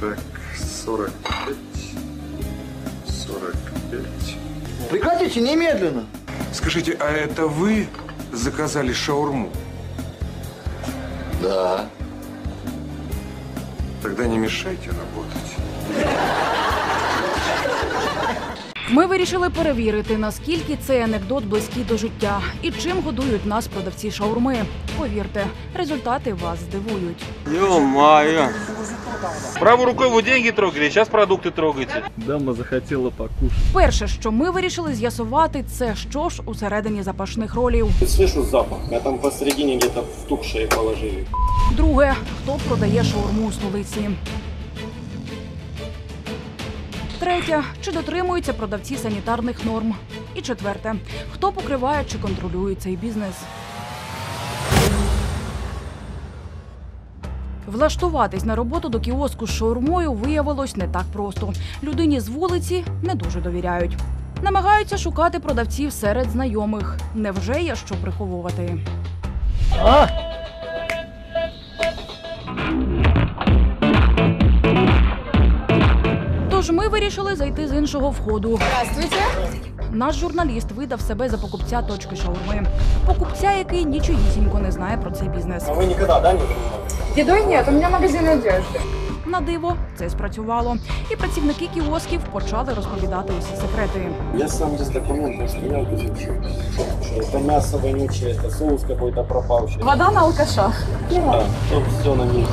Так, 45. 45. Прекратите немедленно. Скажите, а это вы заказали шаурму? Да. Тогда не мешайте работать. Ми вирішили перевірити, наскільки цей анекдот близький до життя і чим годують нас продавці шаурми. Повірте, результати вас здивують. Ё-моё. Правой рукой вы деньги трогали, сейчас продукты трогаете. Дама захотела покушать. Перше, що ми вирішили з'ясувати, це що ж усередині запашних ролів. Слышу запах, а там посередине где-то втухшие положили. Друге, хто продає шаурму у столиці. Третє, чи дотримуються продавці санітарних норм. І четверте, хто покриває чи контролює цей бізнес. Влаштуватись на роботу до кіоску з шаурмою виявилось не так просто. Людині з вулиці не дуже довіряють. Намагаються шукати продавців серед знайомих. Невже є що приховувати? А? Тож ми вирішили зайти з іншого входу. Здравствуйте. Наш журналіст видав себе за покупця точки шаурми. Покупця, який нічогісінько не знає про цей бізнес. А вы никогда, да, не занимались? Едой нет, у меня магазин одежды. На диво це спрацювало, і працівники кіосків почали розповідати усі секрети. Я сам без документов стоял без ничего. Что это мясо вонючее, это соус какой-то пропавший. Вода на алкаша. Да, то все на них.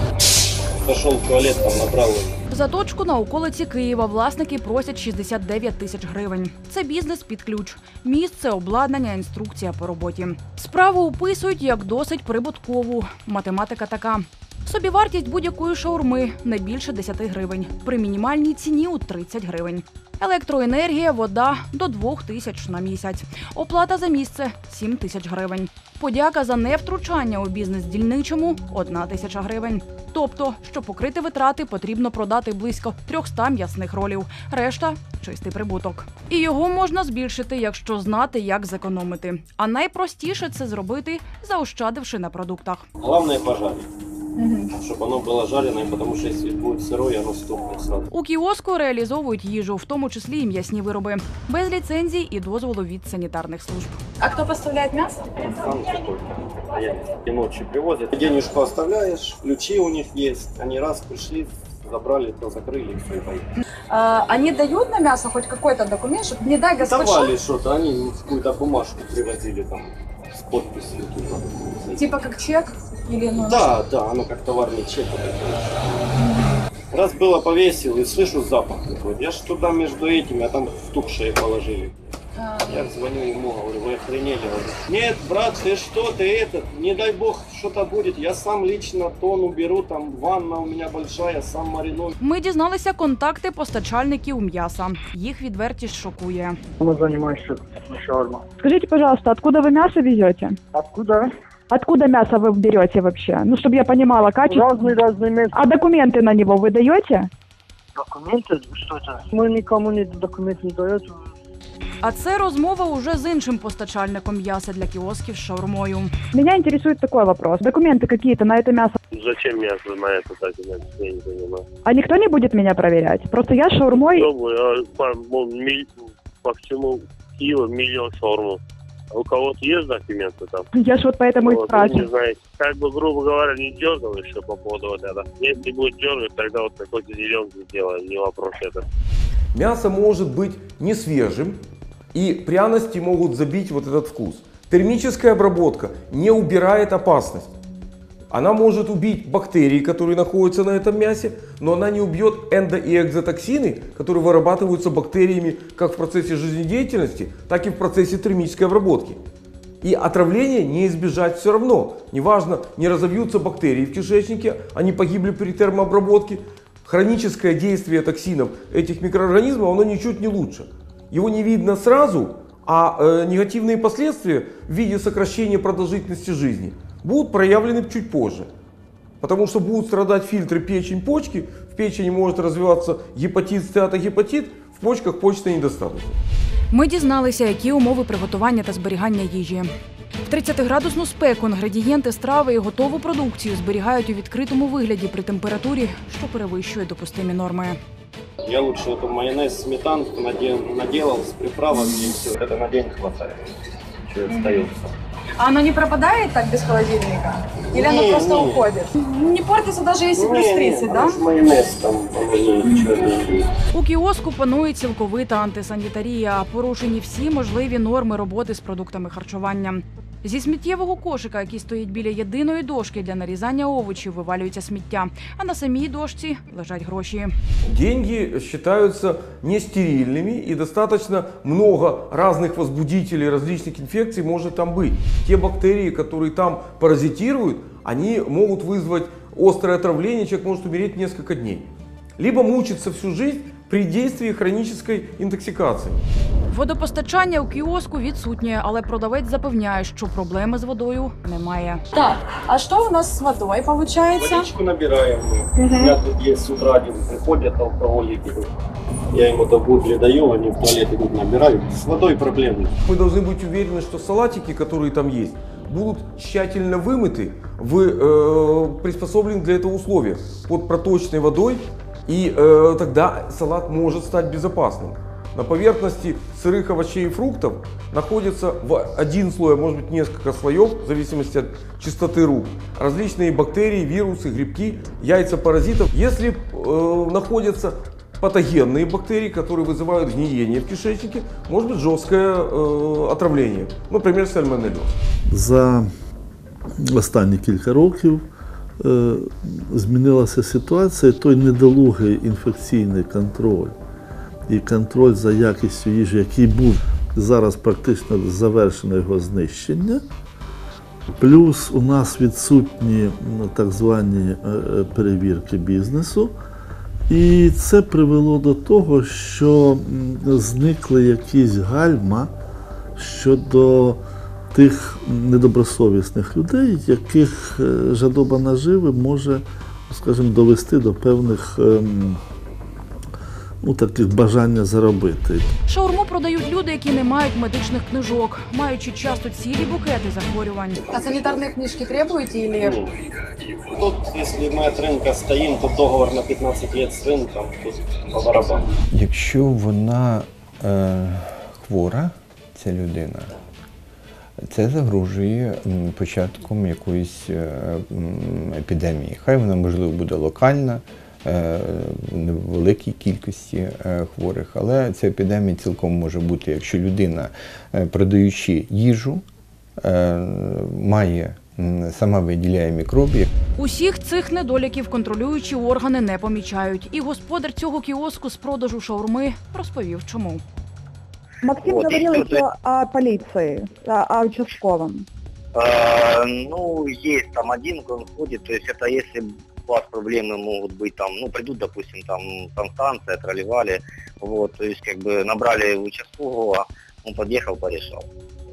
Пошел в туалет, там набрал. За точку на околиці Києва власники просять 69 тисяч гривень. Це бізнес під ключ, місце, обладнання, інструкція по роботі. Справу описують як досить прибуткову. Математика така. Собівартість будь-якої шаурми не більше 10 гривень, при мінімальній ціні у 30 гривень. Електроенергія, вода до 2 тисяч на місяць. Оплата за місце 7 тисяч гривень. Подяка за невтручання у бізнес дільничому 1 тисяча гривень. Тобто, щоб покрити витрати, потрібно продати близько 300 м'ясних ролів. Решта чистий прибуток. І його можна збільшити, якщо знати, як зекономити. А найпростіше це зробити, заощадивши на продуктах. Главное пожарить Чтобы оно было жареное, потому что если будет сырое, оно стукнет сразу. У кіоску реалізовують їжу, в тому числі і м'ясні вироби, без ліцензій і дозволу від санітарних служб. А кто поставляет мясо? Сам какой-то. А я и ночью привозят. Денежку оставляешь, ключи у них есть. Они раз пришли, забрали, то закрыли, и все, и поехали. А, они дают на мясо хоть какой-то документ, чтобы не дай господь Давали что-то, они какую-то бумажку привозили там С подписью. типа. шо- Типа как чек? Или ну, Да, да, оно как товарный чек. такой. Раз было повесил и слышу запах какой Я ж туда между этими, а там втухшие положили. а, Я звоню ему, говорю, вы охренели? Говорю, Нет, брат, ты что, ты этот, не дай бог что-то будет. Я сам лично тон уберу, там ванна у меня большая, сам мариную. Ми дізналися контакти постачальників м'яса. Їх відвертість шокує. Мы занимаемся шаурма. Скажите, пожалуйста, откуда вы мясо везете? Откуда? Откуда мясо вы берете вообще? Ну, чтобы я понимала качество. Разные разные места. А документы на него вы даете? Документы? Что это? Мы никому не документ не даем. А це розмова уже з іншим постачальником м'яса для кіосків з шаурмою. Меня интересует такой вопрос. Документы какие-то на это мясо. Зачем меня на это так, я не понимаю. А никто не будет меня проверять? Просто я с шаурмой... Пробую, а по, ну, ми- по всему Киеву миллион шаурму. А у кого-то есть документы там? Я ж вот поэтому и Вот, ну, не спрашиваю. знаете. Как бы, грубо говоря, не дергал еще по поводу вот этого. Если будет дергать, тогда вот какой-то зеленый сделаем, не вопрос это. Мясо может быть не свежим, и пряности могут забить вот этот вкус. Термическая обработка не убирает опасность. Она может убить бактерии, которые находятся на этом мясе, но она не убьет эндо- и экзотоксины, которые вырабатываются бактериями как в процессе жизнедеятельности, так и в процессе термической обработки. И отравления не избежать все равно. Неважно, не разовьются бактерии в кишечнике, они погибли при термообработке. Хроническое действие токсинов этих микроорганизмов, оно ничуть не лучше. Его не видно сразу, а э, негативные последствия в виде сокращения продолжительности жизни будут проявлены чуть позже. Потому что будут страдать фильтры печень, почки, в печени может развиваться гепатит, стеатогепатит, в почках почечная недостаточность. Ми дізналися, які умови приготування та зберігання їжі. В 30-градусну спеку інгредієнти страви і готову продукцію зберігають у відкритому вигляді при температурі, що перевищує допустимі норми. Я лучше вот майонез, сметанку надел, наделал с приправами и все. Это на день хватает. Что остается? А оно не пропадает так без холодильника? Или оно Не, просто не. уходит? Не портится даже если плюс 30, да? майонез там, не... У кіоску панує цілковита антисанітарія, порушені всі можливі норми роботи з продуктами харчування. Зі сміттєвого кошика, який стоїть біля єдиної дошки для нарізання овочів, вивалюється сміття, а на самій дошці лежать гроші. Деньги считаются нестерильными и достаточно много разных возбудителей различных инфекций может там быть. Те бактерии, которые там паразитируют, они могут вызвать острое отравление, человек может умереть в несколько дней. Либо мучиться всю жизнь при действии хронической интоксикации. Водопостачання у кіоску відсутнє, але продавець запевняє, що проблеми з водою немає. Так, а что у нас с водой получается? Водичку набираем мы. У меня тут есть с утра один приходят алкоголики. Я им это бутли даю, они в туалет идут набирают. С водой проблем нет. Мы должны быть уверены, что салатики, которые там есть, будут тщательно вымыты в э, приспособленных для этого условиях под проточной водой, и э, тогда салат может стать безопасным. На поверхности сырых овощей и фруктов находится в один слой, а может быть несколько слоев, в зависимости от чистоты рук, различные бактерии, вирусы, грибки, яйца паразитов. Если э, находятся патогенные бактерии, которые вызывают гниение в кишечнике, может быть жесткое э, отравление, например, сальмонеллез. За останні кілька років е, змінилася ситуація, той недолугий інфекційний контроль І контроль за якістю їжі, який був зараз практично завершено його знищення. Плюс у нас відсутні ну, так звані е, е, перевірки бізнесу. І це привело до того, що зникли якісь гальма щодо тих недобросовісних людей, яких е, жадоба наживи може, скажімо, довести до певних ем, ну, таких бажання заробити. Шаурму продають люди, які не мають медичних книжок, маючи часто цілі букети захворювань. А санитарные книжки требуете или... Ну, Тут, если мы от рынка стоим, то договор на 15 лет с рынком, тут по барабану. Якщо вона е, хвора, ця людина, це загрожує м, початком якоїсь е, м, епідемії. Хай вона, можливо, буде локальна, е, в невеликій кількості е, хворих, але ця епідемія цілком може бути, якщо людина, е, продаючи їжу, має сама виділяє мікроби, Усіх цих недоліків контролюючі органи не помічають. І господар цього кіоску з продажу шаурми розповів, чому. Максим Вот, говорил и еще о полиции, о, о участковом. Э, ну, есть там один, он ходит, то есть это если у вас проблемы могут быть там, ну, придут, допустим, там санстанция, тролливали, вот, то есть как бы набрали участкового, он подъехал, порешал.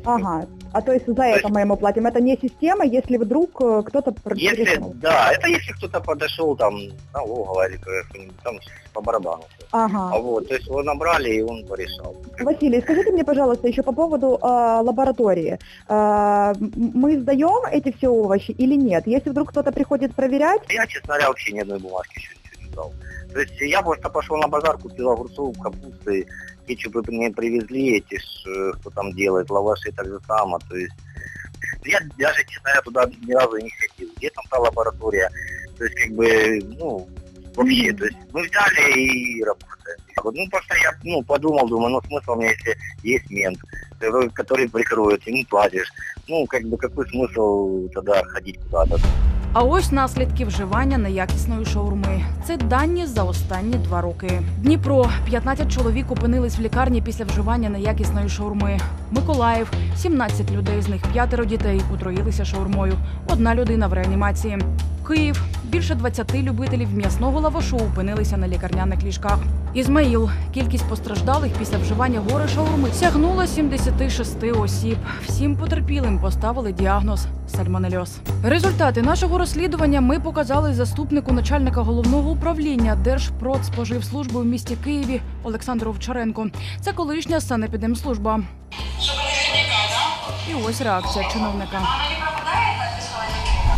Ага. А то есть за это мы ему платим. Это не система, если вдруг э, кто-то Если, да, это если кто-то подошел там, налоговая или какая-нибудь, там по барабану. всё. А Ага. вот, то есть его набрали, и он порешал. Василий, скажите мне, пожалуйста, еще по поводу э, лаборатории. Э, мы сдаем эти все овощи или нет? Если вдруг кто-то приходит проверять, Я, честно говоря, вообще ни одной бумажки еще не дал. То есть я просто пошел на базар, купил огурцов, капусты, кетчупы мне привезли, эти ж, э, там делает, лаваши так же само. То есть я даже, честно говоря, туда ни разу не ходил. Где там та лаборатория? То есть как бы, ну, вообще, то есть мы взяли и работаем. Ну, просто я ну, подумал, думаю, ну смысл мне, если есть мент, который прикроет, ему платишь. Ну, как бы какой смысл тогда ходить куда-то? А ось наслідки вживання неякісної шаурми. Це дані за останні два роки. Дніпро 15 чоловік опинились в лікарні після вживання неякісної шаурми. Миколаїв 17 людей, з них п'ятеро дітей отруїлися шаурмою. Одна людина в реанімації. Київ більше 20 любителів м'ясного лавашу опинилися на лікарняних ліжках. Ізмаїл кількість постраждалих після вживання гори шаурми сягнула 76 осіб. Всім потерпілим поставили діагноз сальмонельоз. Результати нашого розслідування ми показали заступнику начальника головного управління Держпродспоживслужби в місті Києві Олександру Овчаренко. Це колишня санепідемслужба. І ось реакція чиновника.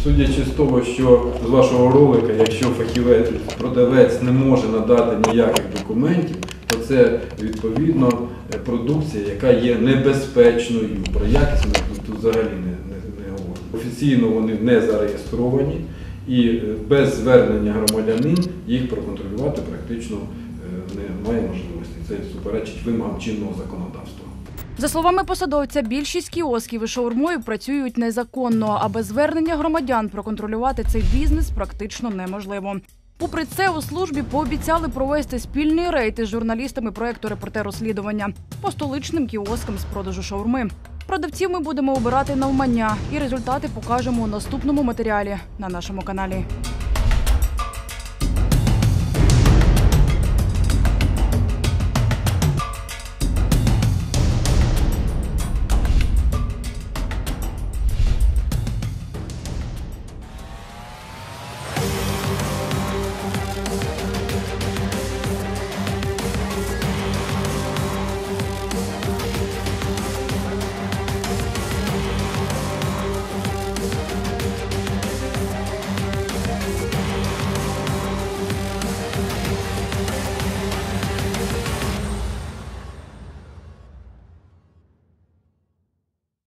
Судячи з того, що з вашого ролика, якщо фахівець продавець не може надати ніяких документів, то це відповідно продукція, яка є небезпечною. Про якість ми тут, тут взагалі не, не, не говоримо. Офіційно вони не зареєстровані і е, без звернення громадянин їх проконтролювати практично е, немає можливості. Це суперечить вимогам чинного законодавства. За словами посадовця, більшість кіосків із шаурмою працюють незаконно, а без звернення громадян проконтролювати цей бізнес практично неможливо. Попри це, у службі пообіцяли провести спільний рейд із журналістами проекту репортер розслідування по столичним кіоскам з продажу шаурми. Продавців ми будемо обирати навмання, і результати покажемо у наступному матеріалі на нашому каналі.